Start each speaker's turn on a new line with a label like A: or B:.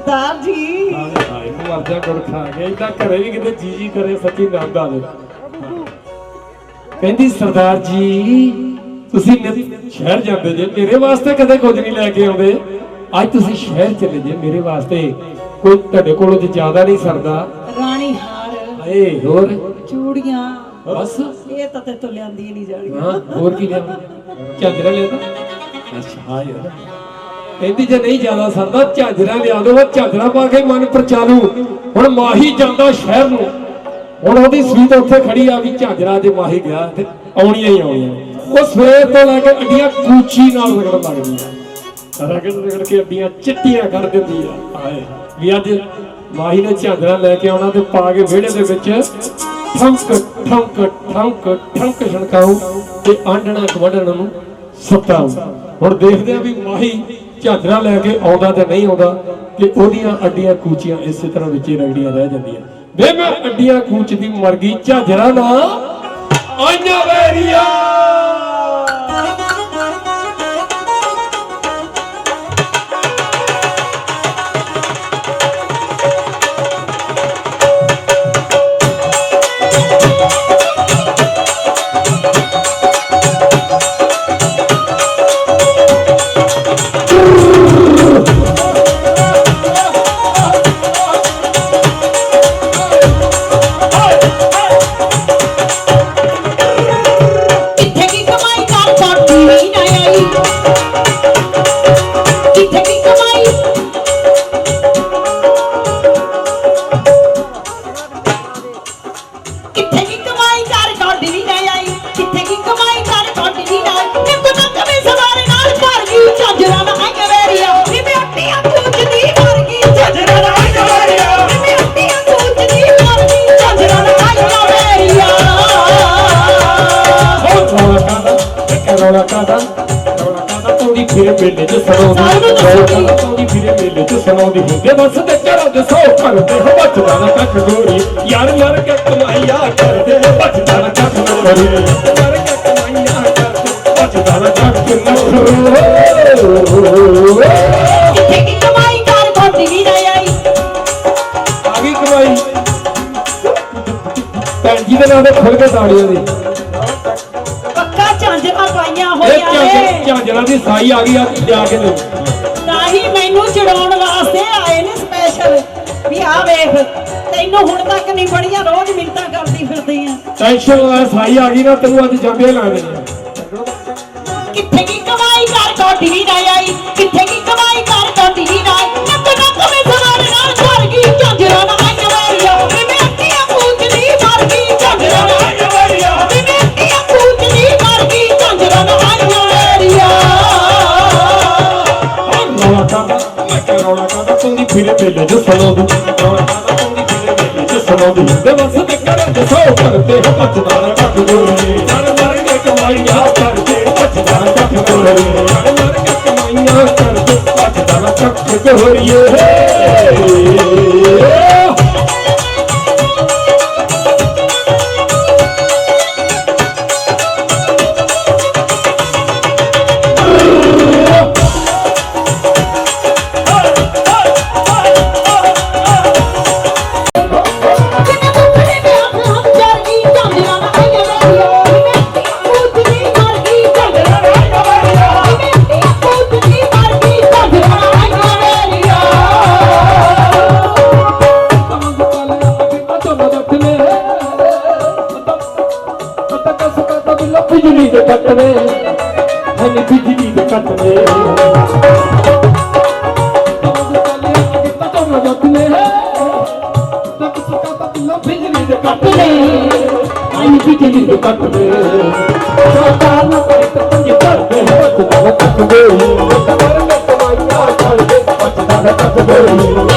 A: ਸਰਦਾਰ ਜੀ।
B: ਹਾਏ ਹਾਏ ਮਰ ਜਾ ਗੁੜ ਖਾ ਕੇ ਇਦਾਂ ਘਰੇ ਵੀ ਕਿਤੇ ਜੀ ਜੀ ਕਰੇ ਸੱਚੀ ਨੰਦ ਆ ਦੇ। ਕਹਿੰਦੀ ਸਰਦਾਰ ਜੀ ਤੁਸੀਂ ਸ਼ਹਿਰ ਜਾਂਦੇ ਜੇ ਮੇਰੇ ਵਾਸਤੇ ਕਦੇ ਕੁਝ ਨਹੀਂ ਲੈ ਕੇ ਆਉਂਦੇ। ਅੱਜ ਤੁਸੀਂ ਸ਼ਹਿਰ ਚਲੇ ਜੇ ਮੇਰੇ ਵਾਸਤੇ ਕੋਈ ਤੁਹਾਡੇ ਕੋਲੋਂ ਤੇ ਜ਼ਿਆਦਾ ਨਹੀਂ ਸਰਦਾ।
A: ਰਾਣੀ ਹਾਰ।
B: ਹਾਏ ਹੋਰ?
A: ਚੂੜੀਆਂ।
B: ਬਸ।
A: ਇਹ ਤਾਂ ਤੇ ਤੋਂ ਲਿਆਂਦੀ ਨਹੀਂ ਜਾਣੀਆਂ
B: ਹਾਂ ਹੋਰ ਕੀ ਲਿਆ ਝਾਂਜਰਾ ਲਿਆ ਅੱਛਾ ਯਾਰ। ਕਹਿੰਦੀ ਜੇ ਨਹੀਂ ਜ਼ਿਆਦਾ ਸਰਦਾ, ਝਾਂਜਰਾ ਲਿਆ ਦਿਓ ਉਹ ਝਾਂਜਰਾ ਪਾ ਕੇ ਮਨ ਪਰਚਾਲੂ ਹੁਣ ਮਾਹੀ ਜਾਂਦਾ ਸ਼ਹਿਰ ਨੂੰ। ਹੁਣ ਉਹਦੀ ਸਵੀਟ ਉੱਥੇ ਖੜੀ ਆ ਵੀ ਝਾਂਜਰਾ ਜੇ ਮਾਹੀ ਗਿਆ ਤੇ ਆਉਣੀਆਂ ਹੀ ਆਉਣੀਆਂ। ਉਹ ਸਵੇਰ ਤੋਂ ਲੈ ਕੇ ਅੱਡੀਆਂ ਕੂਚੀ ਨਾਲ ਰਗੜ ਲੱਗਦੀ ਆ ਰਗੜ ਰਗੜ ਕੇ ਅੱਡੀਆਂ ਚਿੱਟੀਆਂ ਕਰ ਦਿੰਦੀ ਆ। ਹਾਏ ਵੀ ਅੱਜ ਮਾਹੀ ਨੇ ਝਾਂਜਰਾ ਲੈ ਕੇ ਆਉਣਾ ਤੇ ਪਾ ਕੇ ਵਿਹੜੇ ਦੇ ਵਿੱਚ ਠੰਕ ਠੰਕ ਠੰਕ ਠੰਕ ਛਣਕਾਉ ਤੇ ਆਂਡਣਾ ਗਵੜਨ ਨੂੰ ਸਤਾਉ ਹੁਣ ਦੇਖਦੇ ਆ ਵੀ ਮਾਹੀ ਝਾਂਜਰਾ ਲੈ ਕੇ ਆਉਂਦਾ ਤੇ ਨਹੀਂ ਆਉਂਦਾ ਕਿ ਉਹਦੀਆਂ ਅੱਡੀਆਂ ਕੂਚੀਆਂ ਇਸੇ ਤਰ੍ਹਾਂ ਵਿੱਚ ਰਗੜੀਆਂ ਰਹਿ ਜਾਂਦੀਆਂ। ਵੇ ਮੈਂ ਅੱਡੀਆਂ ਕੂਚਦੀ ਮਰ ਗਈ ਝਾਂਜਰਾ ਨਾ ਆਈਆਂ ਵੈਰੀਆ ਰੌਲਾ ਕਾਦਾ ਰੌਲਾ ਕਾਦਾ ਤੋੜੀ ਫਿਰੇ ਮੇਲੇ ਚ ਸਣਾਉਂਦੀ ਰੌਲਾ ਕਾਦਾ ਤੋੜੀ ਫਿਰੇ ਮੇਲੇ ਚ ਸਣਾਉਂਦੀ ਹੁੰਦੇ ਬਸ ਤੇ ਘਰਾਂ ਦੇ ਸੌ ਕਰਦੇ ਹੋ ਬਚਦਾ ਨਾ ਕੱਖ ਗੋਰੀ ਯਾਰ ਯਾਰ ਕੇ ਕਮਾਈਆ ਕਰਦੇ ਬਚਦਾ ਨਾ ਕੱਖ ਗੋਰੀ ਯਾਰ ਕੇ ਕਮਾਈਆ ਕਰਦੇ ਬਚਦਾ ਨਾ ਕੱਖ ਗੋਰੀ
A: ਕਿੱਥੇ ਕੀ ਕਮਾਈ ਕਰ ਛੋਟੀ ਵੀ ਨਾ ਆਈ।
B: ਆ ਗਈ ਕਮਾਈ। ਭੈਣ ਜੀ ਦੇ ਨਾਂ ਦੇ ਖੁੱਲ ਕੇ ਤਾੜੀਆਂ ਦੀ
A: ਪਾਈਆਂ ਹੋਈਆਂ ਨੇ।
B: ਦੀ ਸਾਈ ਆ ਗਈ ਆ ਲਿਆ ਕੇ ਦੇ
A: ਤਾਂ ਹੀ ਮੈਨੂੰ ਚੜਾਉਣ ਵਾਸਤੇ ਆਏ ਨੇ ਸਪੈਸ਼ਲ ਵੀ ਆ ਵੇਖ ਤੈਨੂੰ ਹੁਣ ਤੱਕ ਨਹੀਂ ਬੜੀਆਂ ਰੋਜ਼ ਮਿੰਤਾਂ ਕਰਦੀ ਫਿਰਦੀ ਆ।
B: ਟੈਨਸ਼ਨ ਲੈ ਸਾਈ ਆ ਗਈ ਨਾ ਤੈਨੂੰ ਅੱਜ ਜੰਬੇ ਲਾ ਦੇਣੇ ਰੌਲਾ ਕਾਦਾ ਤੁੰਦੀ ਫਿਰੇ ਮੇਲੇ ਚ ਸੁਣਾਉਂਦੀ ਰੌਲਾ ਕਾਦਾ ਤੁੰਦੀ ਫਿਰੇ ਮੇਲੇ ਚ ਸੁਣਾਉਂਦੀ ਤੇ ਬਸ ਤੇ ਕਰਾਂ ਦੇ ਸੌ ਕਰਦੇ ਹੋ ਬਚਦਾ ਨਾ ਕੱਖ ਗੋਰੀ ਜਨ ਮਰ ਕੇ ਕਮਾਈਆਂ ਕਰਦੇ ਬਚਦਾ ਨਾ ਕੱਖ ਗੋਰੀ ਜਨ ਮਰ ਕੇ ਕਮਾਈਆਂ ਕਰਦੇ ਬਚਦਾ ਨਾ ਕੱਖ ਗੋਰੀਏ ਬਿਜਲੀ ਦੇ ਕੱਟਵੇ ਹਨੀ ਬਿਜਲੀ ਦੇ ਕੱਟਵੇ ਬਿਜਲੀ ਦੇ ਕੱਟਵੇ ਹਨੀ ਬਿਜਲੀ ਦੇ ਕੱਟਵੇ ਸਰਕਾਰ ਨਾ ਕਰੇ ਤਾਂ ਪੰਜ ਕਰਦੇ ਹੋ ਤੂੰ ਕੱਟਵੇ ਕਮਰ